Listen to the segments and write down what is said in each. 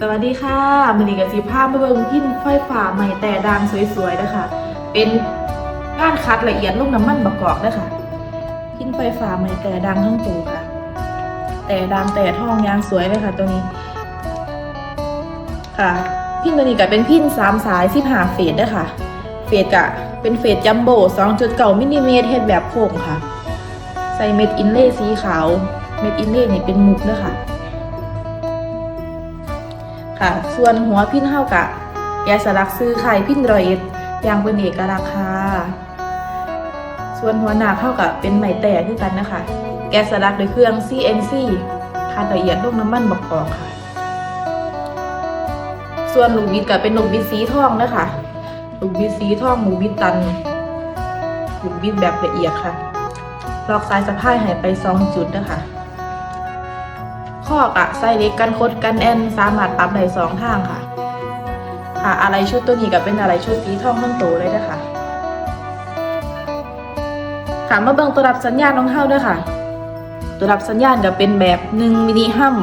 สวัสดีค่ะมันนี้กับสิภามาเบิ่งพิ้นไฟฟ้าใหม่แต่ดังสวยๆนะคะ เป็นงานคัดละเอียดลูกน้ำมันบะกอกนะคะพิ้นไฟฟ้าใหม่แต่ดังทั้งตัวค่ะ แต่ดังแต่ทองยางสวยเลยค่ะ ตัวนี้ ค่ะ พิ้นตัวนี้ก็เป็นพิ้นสามสายสิบห้าเฟสเด้อค่ะเฟสกะเป็นเฟสจัมโบ้สองจุดเก้ามิลลิเมตรเฮ็ดแบบโค้งค่ะ ใส่เม็ดอินเล่สีขาว เม็ดอินเล่นี่เป็นมุกเด้อค่ะ ค่ะ ส่วนหัวพินเท่ากะแกสลักซื้อไข่พินรอยเอ็ดยางเป็นเอกลักษณ์ค่ะส่วนหัวหนาเข้ากับเป็นไหมแต่คือกันนะคะ แกสลักด้วยเครื่อง CNC คัดละเอียดลูกน้ำมันบักกอกค่ะ ส่วนลูกบิดก็เป็นลูกบิดสีทองนะคะลูกบิดสีทองลูบิดตันลูกบิดแบบละเอียดค่ะ ลอกสายสะพายหายไปสองจุดนะคะ ข้อกะไส้เล็กกันคดกันแอนสามารถปรับได้สองทางค่ะ ค่ะ อะไรชุดตัวนี้ก็เป็นอะไรชุดสีทองทั้งตัวเลยนะคะค่ะมาเบิ่งตัวรับสัญญาณของเฮาด้วยค่ะ ตัวรับสัญญาณก็เป็นแบบ1มินิฮัม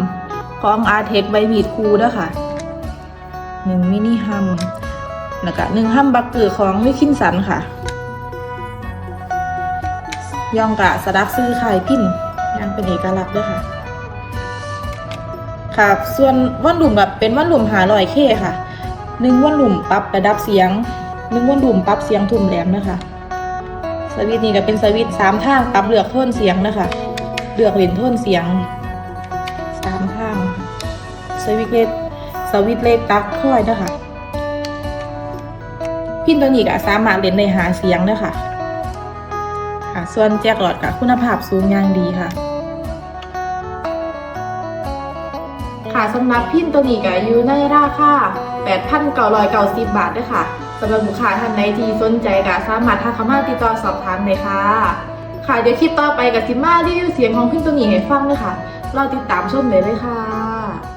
ของ a r t e c ใบมีดคูด้วยค่ะ1มินิฮัมแล้วก็1ฮัมบักเกอร์ของวิคินสันค่ะ ยองกะสลักซื้อขายพินยังเป็นเอกลักษณ์ด้วยค่ะ ค่ะ ส่วนว่านหลุมแบบเป็นว่านหลุมหาลอยเคค่ะหนึ่งว่านหลุมปรับระดับเสียงหนึ่งว่านหลุมปรับเสียงทุ่มแหลมนะคะสวิตนี่ก็เป็นสวิตสามทางปรับเลือกโทนเสียงนะคะเลือกเล่นโทนเสียงสามทางสวิตเล็กสวิตเลสตักค่อยนะคะพินตัวนี้ก็สามารถเล่นในหาเสียงนะคะค่ะส่วนแจ็คหลอดกับคุณภาพสูงอย่างดีค่ะ ค่ะสำหรับพินตัวนี้ก็อยู่ในราคา8,990 บาทด้วยค่ะสำหรับลูกค้าท่านใดที่สนใจก็สามารถทักเข้ามาติดต่อสอบถามได้ค่ะ ค่ะเดี๋ยวคลิปต่อไปกับซิมารีวิวเสียงของพินตัวนี้ให้ฟังเลยค่ะ เราติดตามชมเลยเลยค่ะ